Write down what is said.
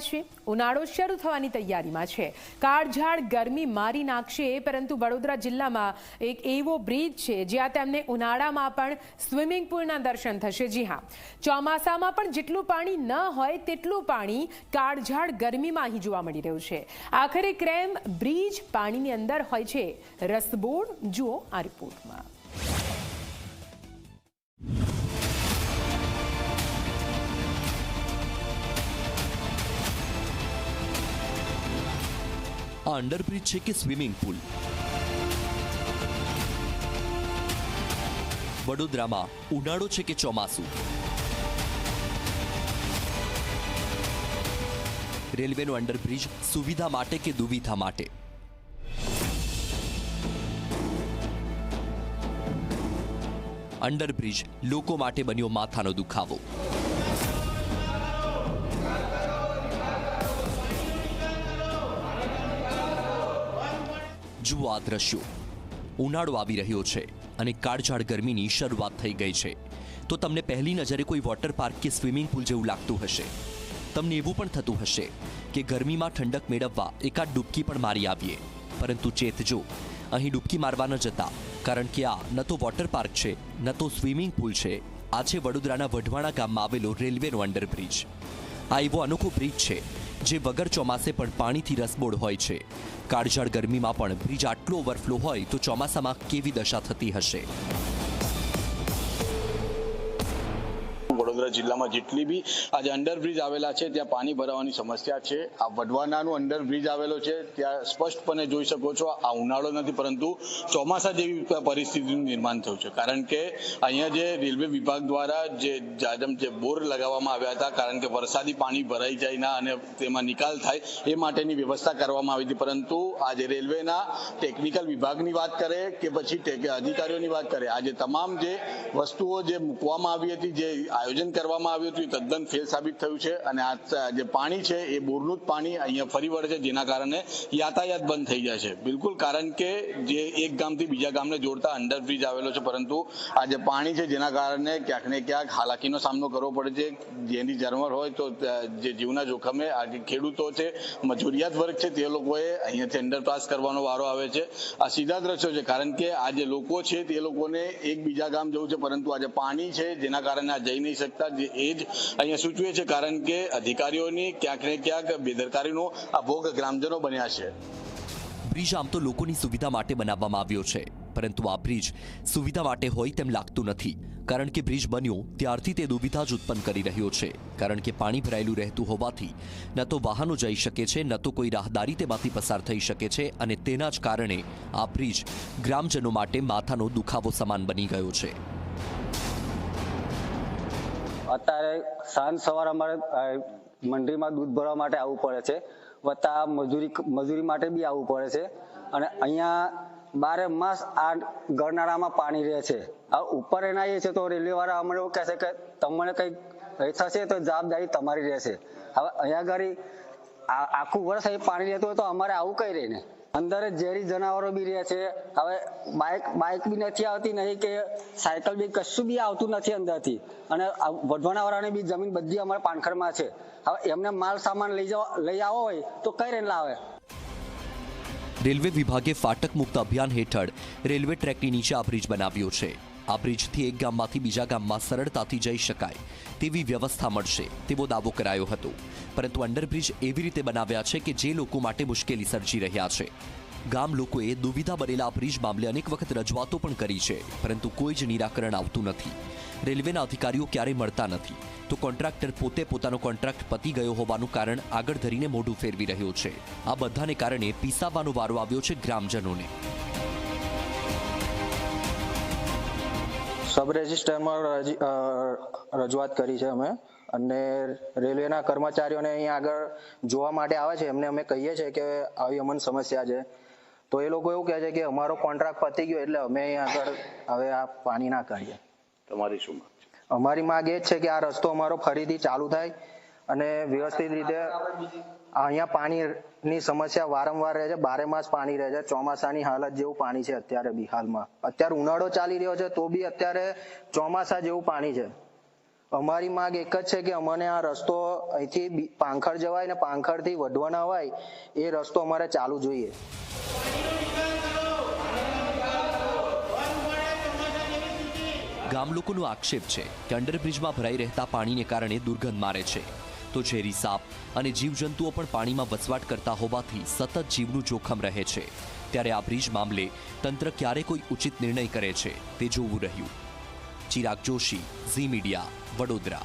હોય છે, ઉનાળો શરૂ થવાની તૈયારીમાં છે. કાળઝાળ ગરમી મારી નાખશે, પરંતુ વડોદરા જિલ્લામાં એક એવો બ્રિજ છે, જ્યાં તેમને ઉનાળામાં પણ સ્વિમિંગ પુલના દર્શન થશે. જી હા, ચોમાસામાં પણ જેટલું પાણી ન હોય તેટલું પાણી કાળઝાળ ગરમીમાં અહીં જોવા મળી રહ્યું છે. આખરે ક્રેમ બ્રિજ પાણીની અંદર હોય છે. રસબોળ, જુઓ આ રિપોર્ટમાં. આ અંડરબ્રિજ છે કે સ્વિમિંગ પુલ? વડોદરામાં ઉનાળો છે કે ચોમાસું? રેલવેનો અંડરબ્રિજ સુવિધા માટે કે દુવિધા માટે? અંડરબ્રિજ લોકો માટે બન્યો માથાનો દુખાવો. જુઓ આ દ્રશ્યો. ઉનાળો આવી રહ્યો છે અને કાળઝાળ ગરમીની શરૂઆત થઈ ગઈ છે. તો તમને પહેલી નજરે કોઈ વોટર પાર્ક કે સ્વિમિંગ પુલ જેવું લાગતું હશે? તમને એવું પણ થતું હશે કે ગરમીમાં ઠંડક મેળવવા એકાદ ડૂબકી પણ મારી આવીએ. પરંતુ ચેતજો અહીં ડૂબકી મારવા ન જતા, કારણ કે આ ન તો વોટર પાર્ક છે, ન તો સ્વિમિંગ પુલ છે. આ છે વડોદરાના વઢવાણા ગામમાં આવેલો રેલવેનો અંડરબ્રિજ. આ એવો અનોખો બ્રિજ છે જે વગર ચોમાસે પણ પાણીથી રસબોળ હોય છે. કાળઝાળ ગરમીમાં પણ બ્રિજ આટલો ઓવરફ્લો હોય તો ચોમાસામાં કેવી દશા થતી હશે? વડોદરા જિલ્લામાં જેટલી બી આજે અંડરબ્રિજ આવેલા છે, ત્યાં પાણી ભરાવાની સમસ્યા છે. આ વઢવાનાનું અંડરબ્રિજ આવેલો છે, ત્યાં સ્પષ્ટપણે જોઈ શકો છો, આ ઉનાળો નથી, પરંતુ ચોમાસા જેવી પરિસ્થિતિનું નિર્માણ થયું છે. કારણ કે અહીંયા જે રેલવે વિભાગ દ્વારા જે જાજમ જે બોર લગાવવામાં આવ્યા હતા, કારણ કે વરસાદી પાણી ભરાઈ જાય ના અને તેમાં નિકાલ થાય, એ માટેની વ્યવસ્થા કરવામાં આવી હતી. પરંતુ આજે રેલવેના ટેકનિકલ વિભાગની વાત કરે કે પછી અધિકારીઓની વાત કરે, આજે તમામ જે વસ્તુઓ જે મૂકવામાં આવી હતી, જે આયોજન કરવામાં આવ્યું હતું, એ તદ્દન ફેલ સાબિત થયું છે અને આ જે પાણી છે, એ બોરનું જ પાણી અહીંયા ફરી વળે છે, જેના કારણે યાતાયાત બંધ થઈ જાય છે. બિલકુલ, કારણ કે જે એક ગામથી બીજા ગામને જોડતા અંડરબ્રિજ આવેલો છે, પરંતુ આ જે પાણી છે, જેના કારણે ક્યાંક ને ક્યાંક હાલાકીનો સામનો કરવો પડે છે. જેની ઝરમર હોય તો જે જીવના જોખમે આ જે ખેડૂતો છે, મજૂરિયાત વર્ગ છે, તે લોકોએ અહીંયાથી અંડરપાસ કરવાનો વારો આવે છે. આ સીધા દ્રશ્યો છે, કારણ કે આ જે લોકો છે, તે લોકોને એક બીજા ગામ જવું છે, પરંતુ આજે પાણી છે, જેના કારણે આ જઈ નહીં શકતા જે એ જ અહીંયા સૂચવે છે, કારણ કે અધિકારીઓની ક્યાંક ને ક્યાંક બેદરકારીનો આ ભોગ ગ્રામજનો બન્યા છે. બ્રિજ આમ તો લોકોની સુવિધા માટે બનાવવામાં આવ્યો છે, પરંતુ આ બ્રિજ સુવિધા માટે હોય તેમ લાગતું નથી. કારણ કે બ્રિજ બન્યો, ત્યારથી તે દુવિધા જ ઉત્પન્ન કરી રહ્યો છે. કારણ કે પાણી ભરાયેલું રહેતું હોવાથી ન તો વાહનો જઈ શકે છે, ન તો કોઈ રાહદારી તેમાંથી પસાર થઈ શકે છે અને તેના જ કારણે આ બ્રિજ ગ્રામજનો માટે માથાનો દુખાવો સમાન બની ગયો છે. અત્યારે સાંજ સવાર અમારે અ, મંડળીમાં દૂધ ભરવા માટે આવવું પડે છે. વત્તા મજૂરી મજૂરી માટે બી આવવું પડે છે. અને અહીંયા બારે માસ આ ગરનાળામાં પાણી રહે છે. આ ઉપર એના એ છે તો રેલવે વાળા અમને એવું કહેશે કે તમને કંઈક થશે તો જવાબદારી તમારી રહેશે. હવે અહીંયા આગળ આખું વર્ષ અહીં પાણી રહેતું હોય તો અમારે આવું કઈ રહે ને? અંદર ઝેરી જનાવરો બી રહે છે. હવે બાઇક બાઇક બી નથી આવતી, નહીં કે સાયકલ બી કશું બી આવતું નથી અંદરથી. અને વઢવાણાવાળાની બી જમીન બધી અમારા પાનખરમાં છે. હવે એમને માલ સામાન લઈ જવા લઈ આવો હોય તો કઈ રીતે લાવે રેલવે વિભાગે ફાટક મુક્ત અભિયાન હેઠળ રેલવે ટ્રેકની નીચે આ બ્રિજ બનાવ્યો છે. આ બ્રિજથી એક ગામમાંથી બીજા ગામમાં સરળતાથી જઈ શકાય તેવી વ્યવસ્થા મળશે તેવો દાવો કરાયો હતો. પરંતુ અંડરબ્રિજ એવી રીતે બનાવ્યા છે કે જે લોકો માટે મુશ્કેલી સર્જી રહ્યા છે. ગામ લોકોએ દુવિધા બનેલા બ્રિજ મામલે અનેક વખત રજૂઆતો પણ કરી છે, પરંતુ કોઈ જ નિરાકરણ આવતું નથી. રેલવેના અધિકારીઓ ક્યારેય મળતા નથી. તો કોન્ટ્રાક્ટર પોતે પોતાનો કોન્ટ્રાક્ટ પતી ગયો હોવાનું કારણ આગળ ધરીને મોઢું ફેરવી રહ્યો છે. આ બધાને કારણે પીસાવાનો વારો આવ્યો છે ગ્રામજનોને. સબ રજિસ્ટરમાં રજી- રજૂઆત કરી છે અમે. અને રેલવેના કર્મચારીઓને અહીંયા આગળ જોવા માટે આવે છે. એમને અમે કહીએ છીએ કે આવી અમને સમસ્યા છે. તો એ લોકો એવું કહે છે કે અમારો કોન્ટ્રાક્ટ પતી ગયો એટલે અમે અહીં આગળ હવે આ પાણી ના કાઢીએ. તમારી શું અમારી માંગ એ જ છે કે આ રસ્તો અમારો ફરીથી ચાલુ થાય અને વ્યવસ્થિત રીતે અહીંયા પાણીની સમસ્યા વારંવાર રહે છે. બારે માસ પાણી રહે છે. ચોમાસાની હાલત જેવું પાણી છે અત્યારે બિહારમાં અત્યારે ઉનાળો ચાલી રહ્યો છે તો બી અત્યારે ચોમાસા જેવું પાણી છે. અમારી માંગ એક જ છે કે અમને આ રસ્તો અહીંથી પાંખડ જવાય ને પાંખડથી વઢવાના હોય એ રસ્તો અમારે ચાલુ જોઈએ. ગામ લોકોનો આક્ષેપ છે કે અંડરબ્રિજમાં ભરાઈ રહેતા પાણીને કારણે દુર્ગંધ મારે છે. તો ઝેરી સાપ અને જીવજંતુઓ પણ પાણીમાં વસવાટ કરતા હોવાથી સતત જીવનું જોખમ રહે છે. ત્યારે આ બ્રિજ મામલે તંત્ર ક્યારે કોઈ ઉચિત નિર્ણય કરે છે તે જોવું રહ્યું. ચિરાગ જોશી, ઝી મીડિયા, વડોદરા.